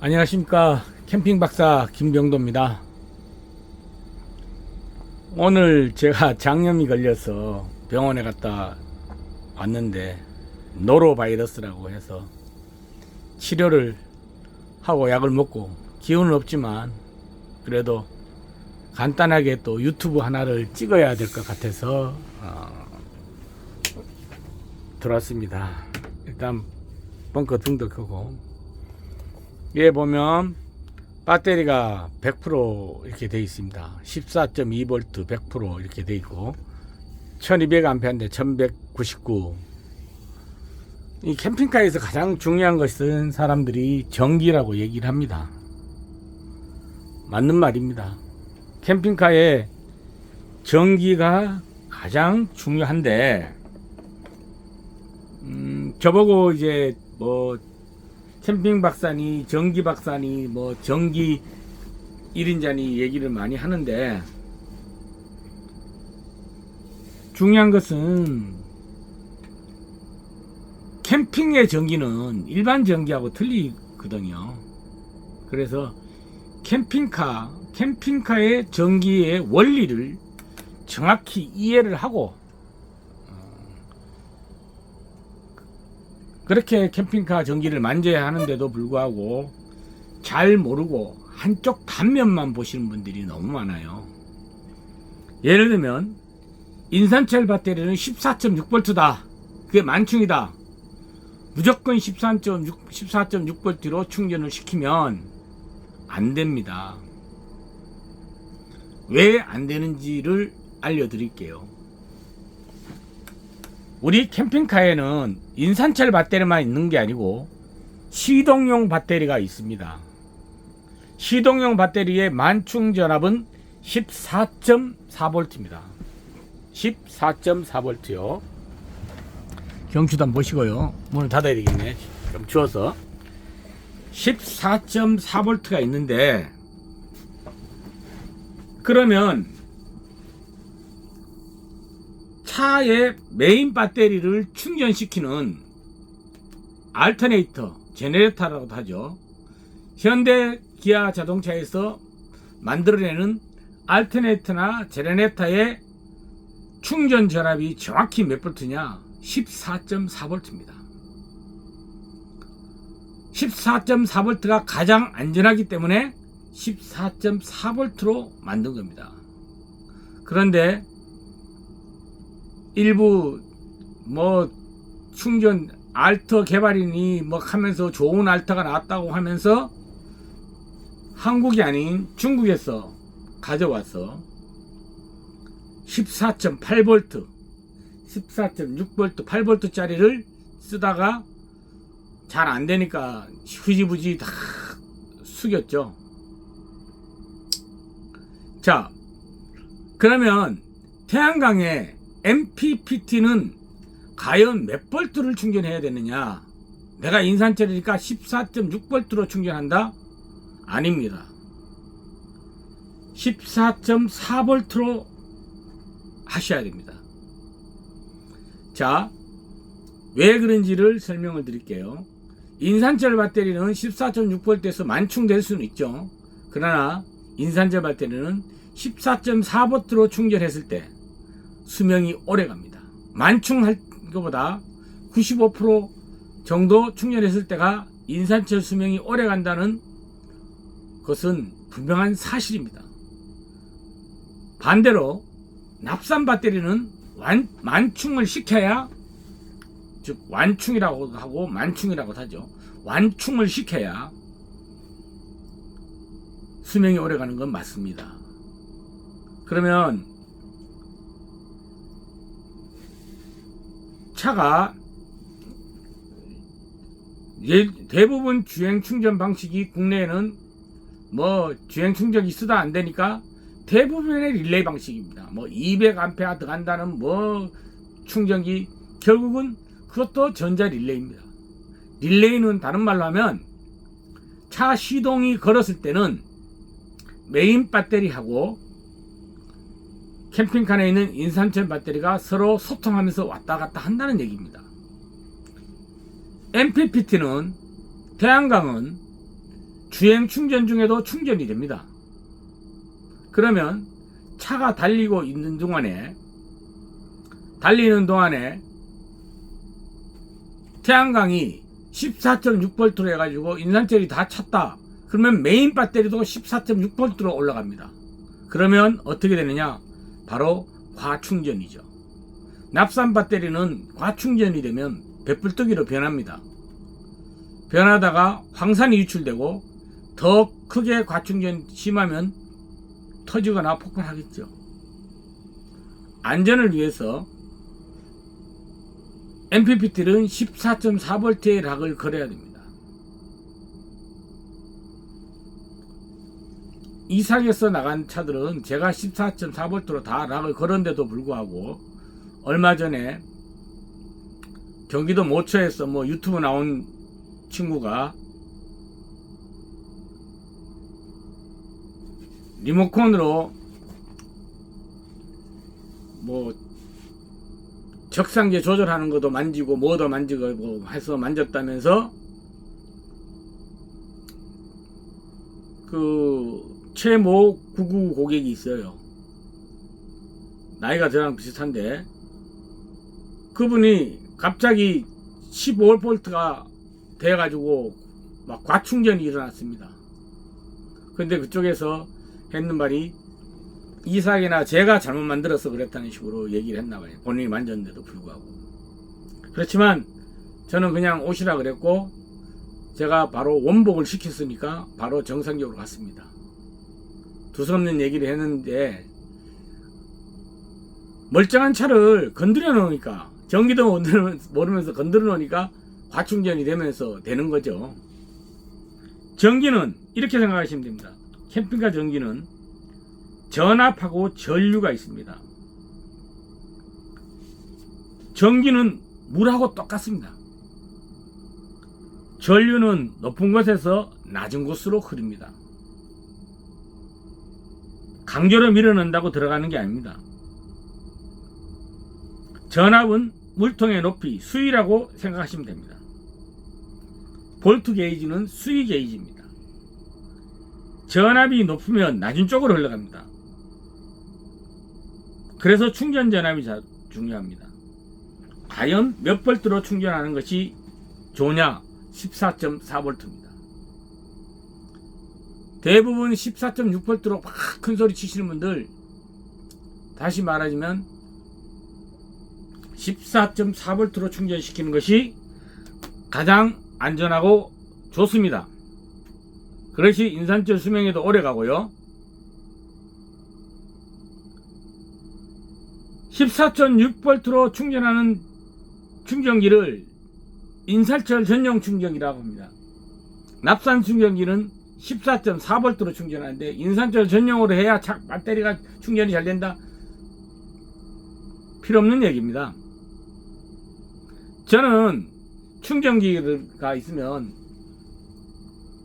안녕하십니까 캠핑 박사 김병도입니다. 오늘 제가 장염이 걸려서 병원에 갔다 왔는데 노로바이러스라고 해서 치료를 하고 약을 먹고 기운은 없지만 그래도 간단하게 또 유튜브 하나를 찍어야 될 것 같아서 어, 들어왔습니다. 일단 벙커 등도 켜고 위에 보면 배터리가 100% 이렇게 되어 있습니다. 14.2V 100% 이렇게 되어 있고 1200A인데 1199. 이 캠핑카에서 가장 중요한 것은 사람들이 전기라고 얘기를 합니다. 맞는 말입니다. 캠핑카에 전기가 가장 중요한데 음, 저보고 이제 뭐 캠핑 박사니 전기 박사니 뭐 전기 1인자니 얘기를 많이 하는데 중요한 것은 캠핑의 전기는 일반 전기하고 틀리거든요. 그래서 캠핑카, 캠핑카의 전기의 원리를 정확히 이해를 하고 그렇게 캠핑카 전기를 만져야 하는데도 불구하고 잘 모르고 한쪽 단면만 보시는 분들이 너무 많아요. 예를 들면 인산철 배터리는 14.6V다. 그게 만충이다. 무조건 13.6, 14.6V로 충전을 시키면 안 됩니다. 왜 안 되는지를 알려드릴게요. 우리 캠핑카에는 인산철 배터리만 있는 게 아니고 시동용 배터리가 있습니다. 시동용 배터리의 만충 전압은 14.4V입니다. 14.4V요. 경추단 보시고요. 문을 닫아야 되겠네. 좀 추워서. 14.4V가 있는데 그러면 차의 메인 배터리를 충전시키는 알터네이터, 제네레이터라고도 하죠. 현대 기아 자동차에서 만들어내는 알터네이터나 제네레이터의 충전 전압이 정확히 몇 볼트냐? 14.4볼트입니다. 14.4볼트가 가장 안전하기 때문에 14.4볼트로 만든 겁니다. 그런데 일부 뭐 충전 알터 개발이니 뭐 하면서 좋은 알터가 나왔다고 하면서 한국이 아닌 중국에서 가져와서 14.8V, 14.6V, 8V 짜리를 쓰다가 잘 안 되니까 흐지부지 다 숙였죠. 자, 그러면 태양광에 MPPT는 과연 몇 볼트를 충전해야 되느냐? 내가 인산철이니까 14.6볼트로 충전한다? 아닙니다. 14.4볼트로 하셔야 됩니다. 자, 왜 그런지를 설명을 드릴게요. 인산철 배터리는 14.6볼트에서 만충될 수는 있죠. 그러나 인산철 배터리는 14.4볼트로 충전했을 때 수명이 오래 갑니다. 만충할 것보다 95% 정도 충전했을 때가 인산철 수명이 오래 간다는 것은 분명한 사실입니다. 반대로 납산 배터리는 완, 만충을 시켜야 즉 완충이라고 하고 만충이라고 하죠. 완충을 시켜야 수명이 오래 가는 건 맞습니다. 그러면 차가 예, 대부분 주행 충전 방식이 국내에는 뭐 주행 충전이 쓰다 안 되니까 대부분의 릴레이 방식입니다. 뭐 200A 들어간다는 뭐 충전기 결국은 그것도 전자 릴레이입니다. 릴레이는 다른 말로 하면 차 시동이 걸었을 때는 메인 배터리하고 캠핑카에 있는 인산철 배터리가 서로 소통하면서 왔다 갔다 한다는 얘기입니다. MPPT는 태양광은 주행 충전 중에도 충전이 됩니다. 그러면 차가 달리고 있는 동안에 달리는 동안에 태양광이 14.6V로 해가지고 인산철이 다 찼다. 그러면 메인 배터리도 14.6V로 올라갑니다. 그러면 어떻게 되느냐? 바로 과충전이죠. 납산 배터리는 과충전이 되면 배불뜨기로 변합니다. 변하다가 황산이 유출되고 더 크게 과충전 심하면 터지거나 폭발하겠죠. 안전을 위해서 MPPT는 14.4V의 락을 걸어야 됩니다. 이상에서 나간 차들은 제가 14.4V로 다 락을 걸었는데도 불구하고 얼마 전에 경기도 모처에서 뭐 유튜브 나온 친구가 리모컨으로 뭐 적상계 조절하는 것도 만지고 뭐도 만지고 뭐 해서 만졌다면서 그 최모 99 고객이 있어요. 나이가 저랑 비슷한데 그분이 갑자기 15V가 돼가지고 막 과충전이 일어났습니다. 근데 그쪽에서 했는 말이 이삭이나 제가 잘못 만들어서 그랬다는 식으로 얘기를 했나 봐요. 본인이 만졌는데도 불구하고. 그렇지만 저는 그냥 오시라 그랬고 제가 바로 원복을 시켰으니까 바로 정상적으로 갔습니다. 두서없는 얘기를 했는데 멀쩡한 차를 건드려 놓으니까 전기도 모르면서 건드려 놓으니까 과충전이 되면서 되는 거죠. 전기는 이렇게 생각하시면 됩니다. 캠핑카 전기는 전압하고 전류가 있습니다. 전기는 물하고 똑같습니다. 전류는 높은 곳에서 낮은 곳으로 흐릅니다. 강제로 밀어넣는다고 들어가는 게 아닙니다. 전압은 물통의 높이, 수위라고 생각하시면 됩니다. 볼트 게이지는 수위 게이지입니다. 전압이 높으면 낮은 쪽으로 흘러갑니다. 그래서 충전 전압이 자- 중요합니다. 과연 몇 볼트로 충전하는 것이 좋냐? 14.4볼트입니다. 대부분 14.6볼트로 막 큰 소리 치시는 분들 다시 말하자면 14.4볼트로 충전시키는 것이 가장 안전하고 좋습니다. 그것이 인산철 수명에도 오래 가고요. 14.6V로 충전하는 충전기를 인산철 전용 충전기라고 합니다. 납산 충전기는 14.4V로 충전하는데 인산철 전용으로 해야 차, 배터리가 충전이 잘 된다? 필요 없는 얘기입니다. 저는 충전기가 있으면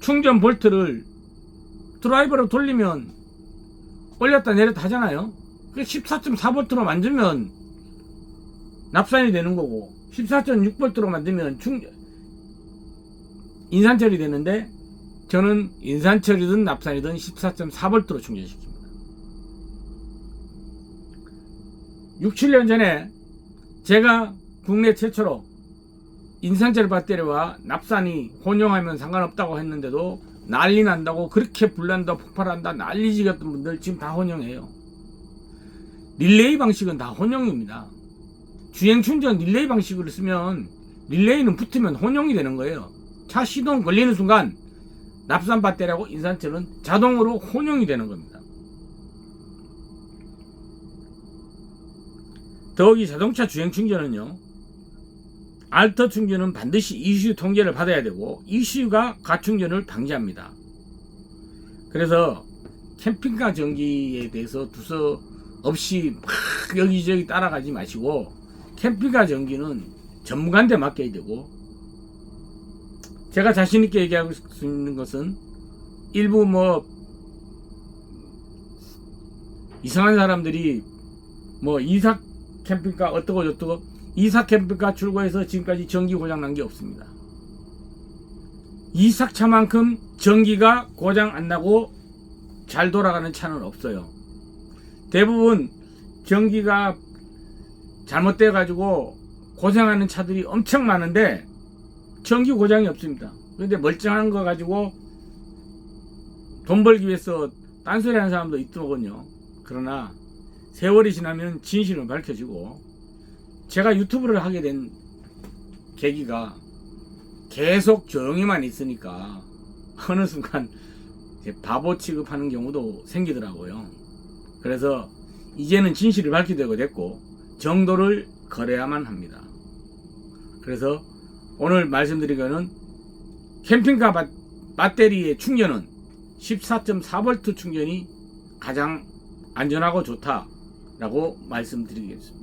충전 볼트를 드라이버로 돌리면 올렸다 내렸다 하잖아요. 14.4V로 만들면 납산이 되는 거고 14.6V로 만들면 충 인산철이 되는데 저는 인산철이든 납산이든 14.4V로 충전시킵니다. 6, 7년 전에 제가 국내 최초로 인산철 배터리와 납산이 혼용하면 상관없다고 했는데도 난리 난다고 그렇게 불난다 폭발한다 난리지겠던 분들 지금 다 혼용해요. 릴레이 방식은 다 혼용입니다. 주행 충전 릴레이 방식으로 쓰면 릴레이는 붙으면 혼용이 되는 거예요. 차 시동 걸리는 순간 납산 배터리하고 인산철은 자동으로 혼용이 되는 겁니다. 더욱이 자동차 주행 충전은요. 알터 충전은 반드시 ECU 통제를 받아야 되고 ECU가 가충전을 방지합니다. 그래서 캠핑카 전기에 대해서 두서 없이 막 여기저기 따라가지 마시고 캠핑카 전기는 전문가한테 맡겨야 되고 제가 자신 있게 얘기하고 수 있는 것은 일부 뭐 이상한 사람들이 뭐 이삭 캠핑카 어떠고 저떠고 이삭 캠핑카 출고해서 지금까지 전기 고장 난 게 없습니다. 이삭 차만큼 전기가 고장 안 나고 잘 돌아가는 차는 없어요. 대부분 전기가 잘못돼 가지고 고생하는 차들이 엄청 많은데 전기 고장이 없습니다. 그런데 멀쩡한 거 가지고 돈 벌기 위해서 딴소리 하는 사람도 있더군요. 그러나 세월이 지나면 진실은 밝혀지고 제가 유튜브를 하게 된 계기가 계속 조용히만 있으니까 어느 순간 바보 취급하는 경우도 생기더라고요. 그래서 이제는 진실을 밝히되고 됐고 정도를 거래야만 합니다. 그래서 오늘 말씀드린 거는 캠핑카 바- 배터리의 충전은 14.4V 충전이 가장 안전하고 좋다라고 말씀드리겠습니다.